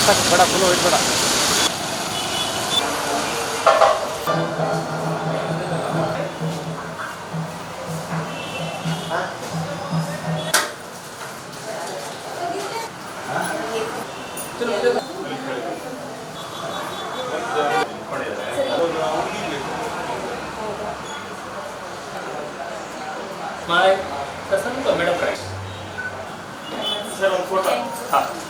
बड़ा बड़ा बड़ा खुलो वेट बड़ा माय कसम टोमॅटो फ्राय सर फ़ोटो हाँ।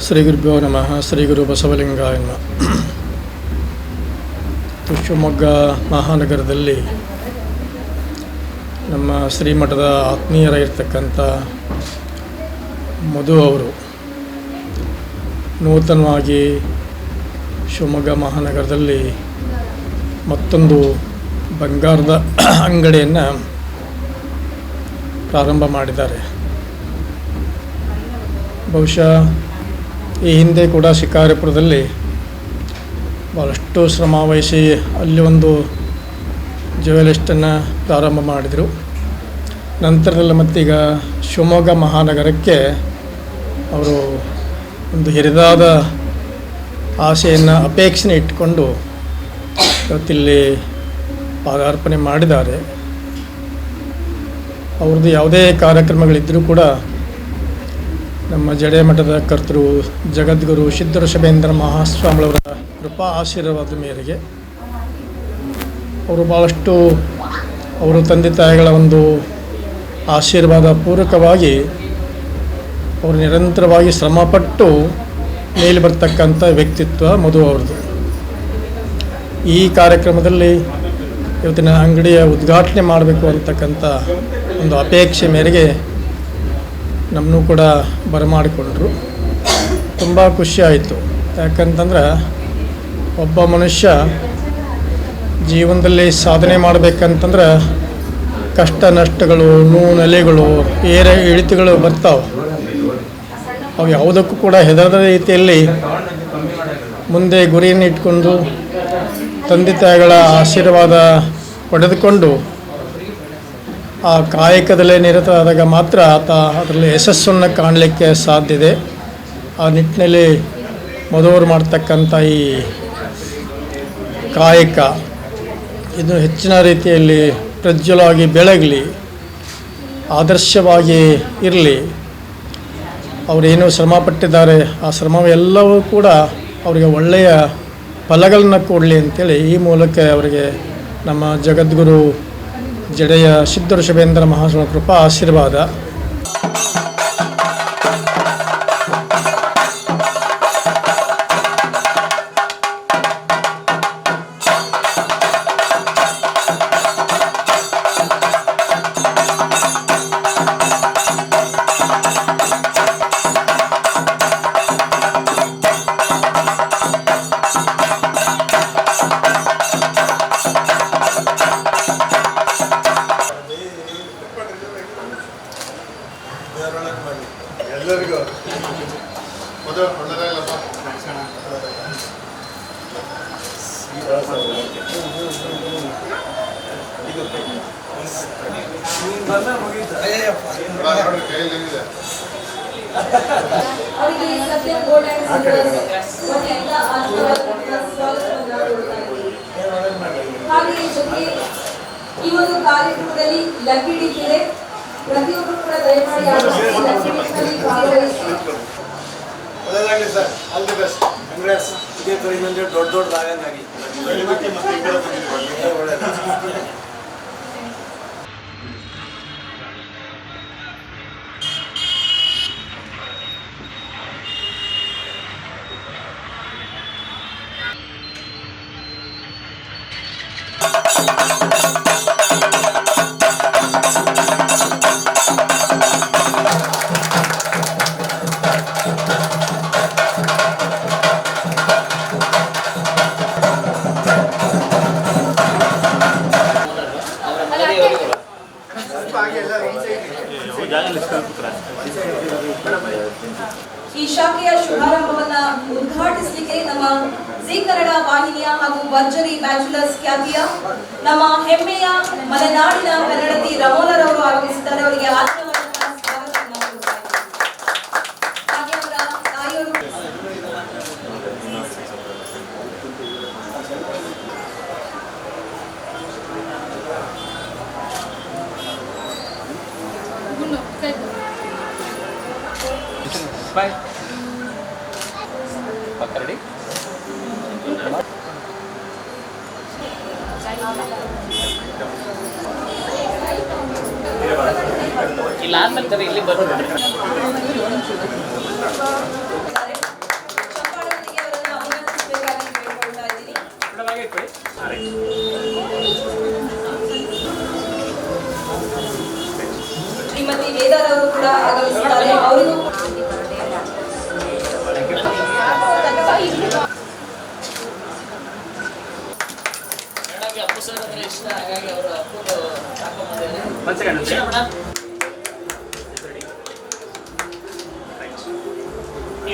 ಶ್ರೀ ಗುರುಭ್ಯೋ ನಮಃ ಶ್ರೀ ಗುರು ಬಸವಲಿಂಗಾಯ ಶಿವಮೊಗ್ಗ ಮಹಾನಗರದಲ್ಲಿ ನಮ್ಮ ಶ್ರೀಮಠದ ಆತ್ಮೀಯರಾಗಿರ್ತಕ್ಕಂಥ ಮಧು ಅವರು ನೂತನವಾಗಿ ಶಿವಮೊಗ್ಗ ಮಹಾನಗರದಲ್ಲಿ ಮತ್ತೊಂದು ಬಂಗಾರದ ಅಂಗಡಿಯನ್ನು ಪ್ರಾರಂಭ ಮಾಡಿದ್ದಾರೆ. ಬಹುಶಃ ಈ ಹಿಂದೆ ಕೂಡ ಶಿಕಾರಿಪುರದಲ್ಲಿ ಭಾಳಷ್ಟು ಶ್ರಮ ವಹಿಸಿ ಅಲ್ಲಿ ಒಂದು ಜ್ಯುವೆಲಿಸ್ಟನ್ನು ಪ್ರಾರಂಭ ಮಾಡಿದರು. ನಂತರದಲ್ಲಿ ಮತ್ತೀಗ ಶಿವಮೊಗ್ಗ ಮಹಾನಗರಕ್ಕೆ ಅವರು ಒಂದು ಹಿರಿದಾದ ಆಸೆಯನ್ನು, ಅಪೇಕ್ಷೆನ ಇಟ್ಟುಕೊಂಡು ಇವತ್ತಿಲ್ಲಿ ಪಾದಾರ್ಪಣೆ ಮಾಡಿದ್ದಾರೆ. ಅವ್ರದ್ದು ಯಾವುದೇ ಕಾರ್ಯಕ್ರಮಗಳಿದ್ದರೂ ಕೂಡ ನಮ್ಮ ಜಡೆ ಮಠದ ಕರ್ತೃ ಜಗದ್ಗುರು ಸಿದ್ಧಋಷಭೇಂದ್ರ ಮಹಾಸ್ವಾಮಿಗಳವರ ಕೃಪಾ ಆಶೀರ್ವಾದ ಮೇರೆಗೆ ಅವರು ಭಾಳಷ್ಟು ಅವರು ತಂದೆ ತಾಯಿಗಳ ಒಂದು ಆಶೀರ್ವಾದ ಪೂರಕವಾಗಿ ಅವರು ನಿರಂತರವಾಗಿ ಶ್ರಮಪಟ್ಟು ಮೇಲೆ ಬರ್ತಕ್ಕಂಥ ವ್ಯಕ್ತಿತ್ವ ಮಧು ಅವ್ರದ್ದು. ಈ ಕಾರ್ಯಕ್ರಮದಲ್ಲಿ ಇವತ್ತಿನ ಅಂಗಡಿಯ ಉದ್ಘಾಟನೆ ಮಾಡಬೇಕು ಅಂತಕ್ಕಂಥ ಒಂದು ಅಪೇಕ್ಷೆ ಮೇರೆಗೆ ನಮ್ಮನ್ನು ಕೂಡ ಬರಮಾಡಿಕೊಂಡ್ರು. ತುಂಬ ಖುಷಿ ಆಯಿತು. ಯಾಕಂತಂದ್ರೆ ಒಬ್ಬ ಮನುಷ್ಯ ಜೀವನದಲ್ಲಿ ಸಾಧನೆ ಮಾಡಬೇಕಂತಂದ್ರೆ ಕಷ್ಟ ನಷ್ಟಗಳು ನೋವು ನೆಲೆಗಳು ಏರ ಇಳಿತಗಳು ಬರ್ತಾವೆ. ಅವು ಯಾವುದಕ್ಕೂ ಕೂಡ ಹೆದರದ ರೀತಿಯಲ್ಲಿ ಮುಂದೆ ಗುರಿಯನ್ನು ಇಟ್ಕೊಂಡು ತಂದೆ ತಾಯಿಗಳ ಆಶೀರ್ವಾದ ಪಡೆದುಕೊಂಡು ಆ ಕಾಯಕದಲ್ಲೇ ನಿರತರಾದಾಗ ಮಾತ್ರ ಆತ ಅದರಲ್ಲಿ ಯಶಸ್ಸನ್ನು ಕಾಣಲಿಕ್ಕೆ ಸಾಧ್ಯ ಇದೆ. ಆ ನಿಟ್ಟಿನಲ್ಲಿ ಮಧುವರು ಮಾಡ್ತಕ್ಕಂಥ ಈ ಕಾಯಕ ಇದು ಹೆಚ್ಚಿನ ರೀತಿಯಲ್ಲಿ ಪ್ರಜ್ವಲವಾಗಿ ಬೆಳಗಲಿ, ಆದರ್ಶವಾಗಿ ಇರಲಿ. ಅವರೇನು ಶ್ರಮ ಪಟ್ಟಿದ್ದಾರೆ, ಆ ಶ್ರಮವೆಲ್ಲವೂ ಕೂಡ ಅವರಿಗೆ ಒಳ್ಳೆಯ ಫಲಗಳನ್ನು ಕೊಡಲಿ ಅಂತೇಳಿ ಈ ಮೂಲಕ ಅವರಿಗೆ ನಮ್ಮ ಜಗದ್ಗುರು ಜಡೆಯ ಸಿದ್ಧಋಷಭೇಂದ್ರ ಮಹಾಸ್ವಾಮಿ ಕೃಪಾ ಆಶೀರ್ವಾದ. ಒಂದು ಕಾರ್ಯಕ್ರಮದಲ್ಲಿ ಲಕ್ಕಿ ಪ್ರತಿಯೊಬ್ಬರು ಕೂಡ ದಯಮಾಡಿ ಭಾಗವಹಿಸಿ sir all the best Congress ಇದೇ ಥರ ಇನ್ನೊಂದು ದೊಡ್ಡ ದೊಡ್ಡ ಈ ಒಳ್ಳೆಯದು ಈ ಶಾಖೆಯ ಶುಭಾರಂಭವನ್ನ ಉದ್ಘಾಟಿಸಲಿಕ್ಕೆ ನಮ್ಮ ಜಿ ಕನ್ನಡ ವಾಹಿನಿಯ ಹಾಗೂ ಭರ್ಜರಿ ಬ್ಯಾಚುಲರ್ಸ್ ಖ್ಯಾತಿಯ ನಮ್ಮ ಹೆಮ್ಮೆಯ ಮಲೆನಾಡಿನ ಕನ್ನಡತಿ ರಮೋಲರವರು ಆಗಮಿಸಿದ್ದಾರೆ. ಅವರಿಗೆ ಆತ್ಮವಂತ ಸ್ವಾಗತವನ್ನು ಕೋರ್ತಾ ಇದ್ದೀನಿ. ಹಾಗೆ ಅವರ ತಾಯಿಯವರು ಬಾಯ್ ರೆಡಿ ಇಲ್ಲ ಆದ್ಮೇಲೆ ಇಲ್ಲಿ ಬರ್ಬೋದು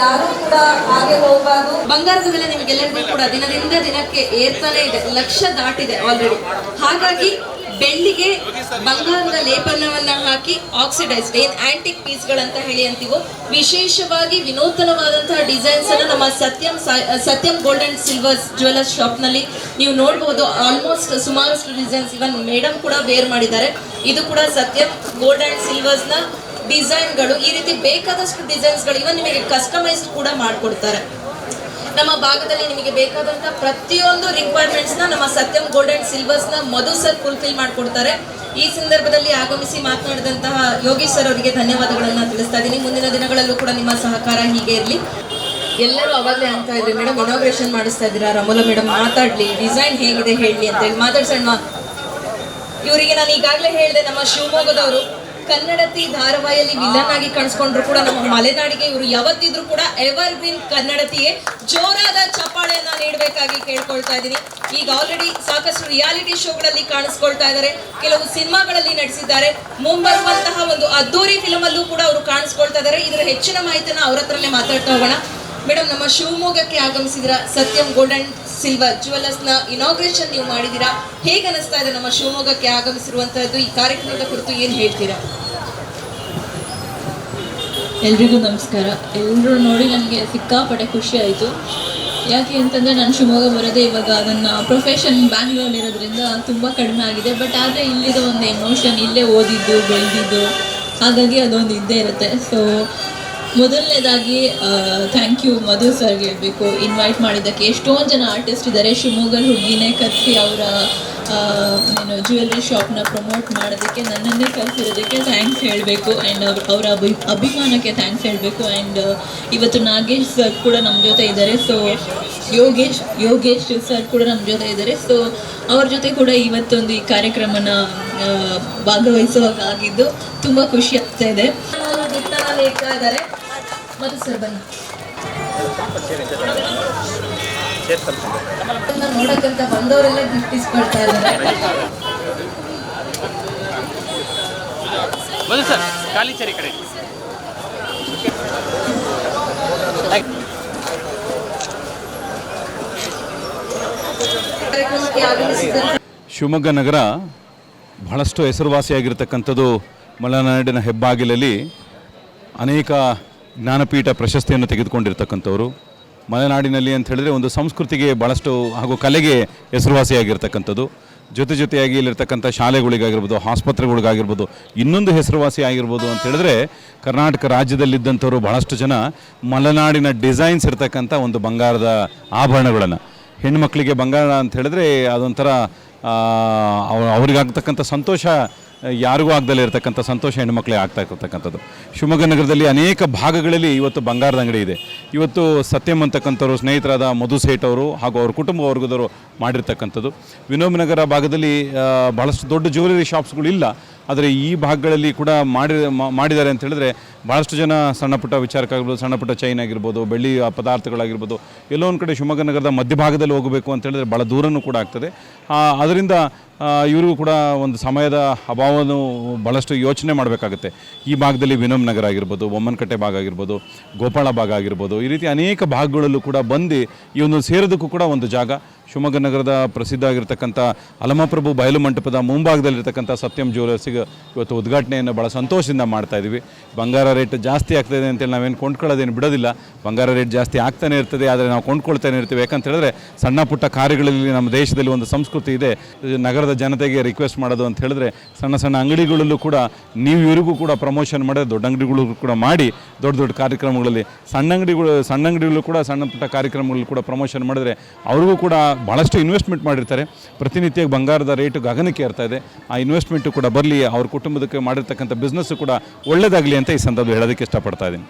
ಯಾರು ಕೂಡ ಹಾಗೆ ಹೋಗಬಾರ್ದು. ಬಂಗಾರದ ಬೆಲೆ ನಿಮಗೆಲ್ಲರಿಗೂ ಕೂಡ ದಿನದಿಂದ ದಿನಕ್ಕೆ ಏರ್ತಾನೆ ಇದೆ. ಲಕ್ಷ ದಾಟಿದೆ ಆಲ್ರೆಡಿ ಹಾಗಾಗಿ ಬೆಳ್ಳಿಗೆ ಬಂಗಾರದ ಲೇಪನವನ್ನ ಹಾಕಿ ಆಕ್ಸಿಡೈಸ್ಡ್ ಏನ್ ಆಂಟಿಕ್ ಪೀಸ್ ಗಳಂತ ಹೇಳಿ ಅಂತೀವೋ, ವಿಶೇಷವಾಗಿ ವಿನೂತನವಾದಂತಹ ಡಿಸೈನ್ಸ್ ಅನ್ನು ನಮ್ಮ Satyam Satyam gold and silvers jewellers ಶಾಪ್ನಲ್ಲಿ ನೀವು ನೋಡಬಹುದು ಆಲ್ಮೋಸ್ಟ್ ಸುಮಾರಷ್ಟು ಡಿಸೈನ್ಸ್ ಇವನ್ ಮೇಡಮ್ ಕೂಡ ವೇರ್ ಮಾಡಿದ್ದಾರೆ. ಇದು ಕೂಡ ಸತ್ಯಂ ಗೋಲ್ಡ್ ಅಂಡ್ ಸಿಲ್ವರ್ಸ್ನ ಡಿಸೈನ್ಗಳು, ಈ ರೀತಿ ಬೇಕಾದಷ್ಟು ಡಿಸೈನ್ಸ್ಗಳು ಇವನ್ ನಿಮಗೆ ಕಸ್ಟಮೈಸ್ಡ್ ಕೂಡ ಮಾಡಿಕೊಡ್ತಾರೆ. ನಮ್ಮ ಭಾಗದಲ್ಲಿ ನಿಮಗೆ ಬೇಕಾದಂತ ಪ್ರತಿಯೊಂದು ರಿಕ್ವೈರ್ಮೆಂಟ್ಸ್ನ ನಮ್ಮ ಸತ್ಯಂ ಗೋಲ್ಡ್ ಸಿಲ್ವರ್ಸ್ನ ಮಧು ಸರ್ ಫುಲ್ಫಿಲ್ ಮಾಡಿಕೊಡ್ತಾರೆ. ಈ ಸಂದರ್ಭದಲ್ಲಿ ಆಗಮಿಸಿ ಮಾತನಾಡಿದಂತಹ ಯೋಗೀಶ್ವರ್ ಸರ್ ಅವರಿಗೆ ಧನ್ಯವಾದಗಳನ್ನು ತಿಳಿಸ್ತಾ ಇದ್ದೀನಿ. ಮುಂದಿನ ದಿನಗಳಲ್ಲೂ ಕೂಡ ನಿಮ್ಮ ಸಹಕಾರ ಹೀಗೆ ಇರಲಿ. ಎಲ್ಲರೂ ಅವಾಗಲೇ ಅಂತ ಇದ್ರಿ ಮೇಡಮ್ ಇನಾಗ್ರೇಷನ್ ಮಾಡಿಸ್ತಾ ಇದ್ದೀರಾ? ರಮೋಲ ಮೇಡಮ್ ಮಾತಾಡ್ಲಿ ಡಿಸೈನ್ ಹೇಗಿದೆ ಹೇಳಿ ಅಂತ ಹೇಳಿ ಮಾತಾಡ್ಸೋಣ. ಇವರಿಗೆ ನಾನು ಈಗಾಗಲೇ ಹೇಳಿದೆ, ನಮ್ಮ ಶಿವಮೊಗ್ಗದವರು ಕನ್ನಡತಿ ಧಾರಾವಾಹಿಯಲ್ಲಿ ವಿಲನ್ ಆಗಿ ಕಾಣಿಸ್ಕೊಂಡ್ರು ಕೂಡ ನಮ್ಮ ಮಲೆನಾಡಿಗೆ ಇವರು ಯಾವತ್ತಿದ್ರು ಕೂಡ ಎವರ್ ಬಿನ್ ಕನ್ನಡತಿಯೇ. ಜೋರಾದ ಚಪ್ಪಾಳೆಯನ್ನ ನೀಡಬೇಕಾಗಿ ಕೇಳ್ಕೊಳ್ತಾ ಇದ್ದೀನಿ. ಈಗ ಆಲ್ರೆಡಿ ಸಾಕಷ್ಟು ರಿಯಾಲಿಟಿ ಶೋಗಳಲ್ಲಿ ಕಾಣಿಸ್ಕೊಳ್ತಾ ಇದ್ದಾರೆ ಕೆಲವು ಸಿನಿಮಾಗಳಲ್ಲಿ ನಟಿಸಿದ್ದಾರೆ. ಮುಂಬರುವಂತಹ ಒಂದು ಅದ್ದೂರಿ ಫಿಲಮ್ ಅಲ್ಲೂ ಕೂಡ ಅವರು ಕಾಣಿಸ್ಕೊಳ್ತಾ ಇದ್ದಾರೆ ಇದರ ಹೆಚ್ಚಿನ ಮಾಹಿತಿನ ಅವ್ರ ಹತ್ರನೇ ಮಾತಾಡ್ತಾ ಹೋಗೋಣ. ಮೇಡಮ್, ನಮ್ಮ ಶಿವಮೊಗ್ಗಕ್ಕೆ ಆಗಮಿಸಿದ್ರ ಸತ್ಯಂ ಗೋಲ್ಡ್ ಅಂಡ್ ಸಿಲ್ವರ್ ಜುವೆಲ್ಲರ್ಸ್ನ ಇನಾಗ್ರೇಷನ್ ನೀವು ಮಾಡಿದ್ದೀರಾ? ಹೇಗೆ ಅನಿಸ್ತಾ ಇದೆ ನಮ್ಮ ಶಿವಮೊಗ್ಗಕ್ಕೆ ಆಗಮಿಸಿರುವಂತಹದ್ದು ಈ ಕಾರ್ಯಕ್ರಮದ ಕುರಿತು ಏನು ಹೇಳ್ತೀರಾ? ಎಲ್ರಿಗೂ ನಮಸ್ಕಾರ. ಎಲ್ಲರೂ ನೋಡಿ ನನಗೆ ಸಿಕ್ಕಾಪಟ್ಟೆ ಖುಷಿ ಆಯಿತು. ಯಾಕೆ ಅಂತಂದರೆ ನಾನು ಶಿವಮೊಗ್ಗ ಬರೋದೇ ಇವಾಗ ನನ್ನ ಪ್ರೊಫೆಷನ್ ಬ್ಯಾಂಗ್ಳೂರಲ್ಲಿರೋದ್ರಿಂದ ತುಂಬ ಕಡಿಮೆ ಆಗಿದೆ. ಬಟ್ ಆದರೆ ಇಲ್ಲಿರೋ ಒಂದು ಎಮೋಷನ್ ಇಲ್ಲೇ ಓದಿದ್ದು, ಬೆಳೆದಿದ್ದು, ಹಾಗಾಗಿ ಅದೊಂದು ಇದ್ದೇ ಇರುತ್ತೆ. ಸೊ ಮೊದಲನೇದಾಗಿ ಥ್ಯಾಂಕ್ ಯು ಮಧು ಸರ್ಗೆ ಹೇಳಬೇಕು. ಇನ್ವೈಟ್ ಮಾಡಿದ್ದಕ್ಕೆ ಎಷ್ಟೊಂದು ಜನ ಆರ್ಟಿಸ್ಟ್ ಇದ್ದಾರೆ ಶಿವಮೊಗ್ಗದ ಹುಡುಗಿನೇ ಕರೆಸಿ ಅವರ ಏನು ಜ್ಯುವೆಲ್ರಿ ಶಾಪ್ನ ಪ್ರಮೋಟ್ ಮಾಡೋದಕ್ಕೆ, ನನ್ನನ್ನೇ ಕಲ್ಸಿರೋದಕ್ಕೆ ಥ್ಯಾಂಕ್ಸ್ ಹೇಳಬೇಕು. ಆ್ಯಂಡ್ ಅವ್ರ, ಅವರ ಅಭಿ, ಅಭಿಮಾನಕ್ಕೆ ಥ್ಯಾಂಕ್ಸ್ ಹೇಳಬೇಕು. ಆ್ಯಂಡ್ ಇವತ್ತು ನಾಗೇಶ್ ಸರ್ ಕೂಡ ನಮ್ಮ ಜೊತೆ ಇದ್ದಾರೆ ಸೊ ಯೋಗೇಶ್ ಯೋಗೇಶ್ ಸರ್ ಕೂಡ ನಮ್ಮ ಜೊತೆ ಇದ್ದಾರೆ ಸೊ ಅವ್ರ ಜೊತೆ ಕೂಡ ಇವತ್ತೊಂದು ಈ ಕಾರ್ಯಕ್ರಮನ ಭಾಗವಹಿಸುವಾಗ ಆಗಿದ್ದು ತುಂಬ ಖುಷಿ ಆಗ್ತಾ ಇದೆ. ಇದ್ದಾರೆ ಮತ್ತು ಸರ್ ಬನ್ನಿ. ನೋಡಕ್ಕಂತ ಬಂದವರೆಲ್ಲ ಗಿಫ್ಟಿಸ್ಕೊಳ್ತಾ ಇದ್ದಾರೆ. ಬನ್ನಿ ಸರ್ ಖಾಲಿ ಚೇರಿ ಕಡೆ. ಶಿವಮೊಗ್ಗ ನಗರ ಬಹಳಷ್ಟು ಹೆಸರುವಾಸಿಯಾಗಿರ್ತಕ್ಕಂಥದ್ದು ಮಲೆನಾಡಿನ ಹೆಬ್ಬಾಗಿಲಲ್ಲಿ ಅನೇಕ ಜ್ಞಾನಪೀಠ ಪ್ರಶಸ್ತಿಯನ್ನು ತೆಗೆದುಕೊಂಡಿರ್ತಕ್ಕಂಥವ್ರು. ಮಲೆನಾಡಿನಲ್ಲಿ ಅಂತ ಹೇಳಿದ್ರೆ ಒಂದು ಸಂಸ್ಕೃತಿಗೆ ಭಾಳಷ್ಟು ಹಾಗೂ ಕಲೆಗೆ ಹೆಸರುವಾಸಿಯಾಗಿರ್ತಕ್ಕಂಥದ್ದು. ಜೊತೆ ಜೊತೆಯಾಗಿ ಇಲ್ಲಿರ್ತಕ್ಕಂಥ ಶಾಲೆಗಳಿಗಾಗಿರ್ಬೋದು, ಆಸ್ಪತ್ರೆಗಳಿಗಾಗಿರ್ಬೋದು, ಇನ್ನೊಂದು ಹೆಸರುವಾಸಿ ಆಗಿರ್ಬೋದು ಅಂತ ಹೇಳಿದ್ರೆ ಕರ್ನಾಟಕ ರಾಜ್ಯದಲ್ಲಿದ್ದಂಥವರು ಭಾಳಷ್ಟು ಜನ ಮಲೆನಾಡಿನ ಡಿಸೈನ್ಸ್ ಇರ್ತಕ್ಕಂಥ ಒಂದು ಬಂಗಾರದ ಆಭರಣಗಳನ್ನು. ಹೆಣ್ಮಕ್ಳಿಗೆ ಬಂಗಾರ ಅಂತ ಹೇಳಿದ್ರೆ ಅದೊಂಥರ ಅವರಿಗಾಗ್ತಕ್ಕಂಥ ಸಂತೋಷ ಯಾರಿಗೂ ಆಗದಲ್ಲೇ ಇರತಕ್ಕಂಥ ಸಂತೋಷ ಹೆಣ್ಮಕ್ಳಿಗೆ ಆಗ್ತಾ ಇರ್ತಕ್ಕಂಥದ್ದು. ಶಿವಮೊಗ್ಗ ನಗರದಲ್ಲಿ ಅನೇಕ ಭಾಗಗಳಲ್ಲಿ ಇವತ್ತು ಬಂಗಾರದ ಅಂಗಡಿ ಇದೆ. ಇವತ್ತು ಸತ್ಯಂ ಅಂತಕ್ಕಂಥವ್ರು, ಸ್ನೇಹಿತರಾದ ಮಧು ಸೇಠ್ ಅವರು ಹಾಗೂ ಅವ್ರ ಕುಟುಂಬ ವರ್ಗದವರು ಮಾಡಿರ್ತಕ್ಕಂಥದ್ದು. ವಿನೋಬ್ ನಗರ ಭಾಗದಲ್ಲಿ ಭಾಳಷ್ಟು ದೊಡ್ಡ ಜ್ಯುವೆಲರಿ ಶಾಪ್ಸ್ಗಳು ಇಲ್ಲ. ಆದರೆ ಈ ಭಾಗಗಳಲ್ಲಿ ಕೂಡ ಮಾಡಿ ಮಾಡಿದ್ದಾರೆ ಅಂತ ಹೇಳಿದ್ರೆ ಭಾಳಷ್ಟು ಜನ ಸಣ್ಣ ಪುಟ್ಟ ವಿಚಾರಕ್ಕಾಗಿರ್ಬೋದು ಸಣ್ಣ ಪುಟ್ಟ ಚೈನ್ ಆಗಿರ್ಬೋದು, ಬೆಳ್ಳಿ ಪದಾರ್ಥಗಳಾಗಿರ್ಬೋದು, ಎಲ್ಲೋ ಒಂದು ಕಡೆ ಶಿವಮೊಗ್ಗ ನಗರದ ಮಧ್ಯಭಾಗದಲ್ಲಿ ಹೋಗಬೇಕು ಅಂತ ಹೇಳಿದ್ರೆ ಭಾಳ ದೂರನೂ ಕೂಡ ಆಗ್ತದೆ. ಅದರಿಂದ ಇವರಿಗೂ ಇವ್ರಿಗೂ ಕೂಡ ಒಂದು ಸಮಯದ ಅಭಾವವನ್ನು ಭಾಳಷ್ಟು ಯೋಚನೆ ಮಾಡಬೇಕಾಗುತ್ತೆ. ಈ ಭಾಗದಲ್ಲಿ ವಿನಮ್ ನಗರ ಆಗಿರ್ಬೋದು, ಬೊಮ್ಮನಕಟ್ಟೆ ಭಾಗ ಆಗಿರ್ಬೋದು, ಗೋಪಾಳ ಭಾಗ ಆಗಿರ್ಬೋದು, ಈ ರೀತಿ ಅನೇಕ ಭಾಗಗಳಲ್ಲೂ ಕೂಡ ಬಂದು ಈ ಒಂದು ಸೇರೋದಕ್ಕೂ ಕೂಡ ಒಂದು ಜಾಗ. ಶಿವಮೊಗ್ಗ ನಗರದ ಪ್ರಸಿದ್ಧ ಆಗಿರ್ತಕ್ಕಂಥ ಅಲಮಪ್ರಭು ಬಯಲು ಮಂಟಪದ ಮುಂಭಾಗದಲ್ಲಿರ್ತಕ್ಕಂಥ ಸತ್ಯಂ ಜ್ಯುವೆಲರ್ಸಿಗೆ ಇವತ್ತು ಉದ್ಘಾಟನೆಯನ್ನು ಭಾಳ ಸಂತೋಷದಿಂದ ಮಾಡ್ತಾ ಇದ್ದೀವಿ. ಬಂಗಾರ ರೇಟ್ ಜಾಸ್ತಿ ಆಗ್ತಾಯಿದೆ ಅಂತೇಳಿ ನಾವೇನು ಕೊಂಡ್ಕೊಳ್ಳೋದೇನು ಬಿಡೋದಿಲ್ಲ. ಬಂಗಾರ ರೇಟ್ ಜಾಸ್ತಿ ಆಗ್ತಾನೆ ಇರ್ತದೆ, ಆದರೆ ನಾವು ಕೊಂಡ್ಕೊಳ್ತಾನೆ ಇರ್ತೀವಿ. ಯಾಕಂತ ಹೇಳಿದ್ರೆ ಸಣ್ಣ ಪುಟ್ಟ ಕಾರ್ಯಗಳಲ್ಲಿ ನಮ್ಮ ದೇಶದಲ್ಲಿ ಒಂದು ಸಂಸ್ಕೃತಿ ಇದೆ. ನಗರದ ಜನತೆಗೆ ರಿಕ್ವೆಸ್ಟ್ ಮಾಡೋದು ಅಂತ ಹೇಳಿದ್ರೆ ಸಣ್ಣ ಸಣ್ಣ ಅಂಗಡಿಗಳಲ್ಲೂ ಕೂಡ ನೀವು ಇವರಿಗೂ ಕೂಡ ಪ್ರಮೋಷನ್ ಮಾಡಿದ್ರೆ ದೊಡ್ಡ ಅಂಗಡಿಗಳಿಗೂ ಕೂಡ ಮಾಡಿ, ದೊಡ್ಡ ದೊಡ್ಡ ಕಾರ್ಯಕ್ರಮಗಳಲ್ಲಿ ಸಣ್ಣ ಅಂಗಡಿಗಳು ಸಣ್ಣ ಅಂಗಡಿಗಳು ಕೂಡ ಸಣ್ಣ ಪುಟ್ಟ ಕಾರ್ಯಕ್ರಮಗಳು ಕೂಡ ಪ್ರಮೋಷನ್ ಮಾಡಿದ್ರೆ ಅವ್ರಿಗೂ ಕೂಡ ಭಾಳಷ್ಟು ಇನ್ವೆಸ್ಟ್ಮೆಂಟ್ ಮಾಡಿರ್ತಾರೆ. ಪ್ರತಿನಿತ್ಯ ಬಂಗಾರದ ರೇಟು ಗಗನಕ್ಕೆ ಏರ್ತಾ ಇದೆ. ಆ ಇನ್ವೆಸ್ಟ್ಮೆಂಟು ಕೂಡ ಬರಲಿ, ಅವ್ರ ಕುಟುಂಬದಕ್ಕೆ ಮಾಡಿರ್ತಕ್ಕಂಥ ಬಿಸ್ನೆಸ್ಸು ಕೂಡ ಒಳ್ಳೆಯದಾಗಲಿ ಅಂತ ಈ ಸಂದರ್ಭ ಹೇಳೋದಕ್ಕೆ ಇಷ್ಟಪಡ್ತಾ ಇದ್ದೀನಿ.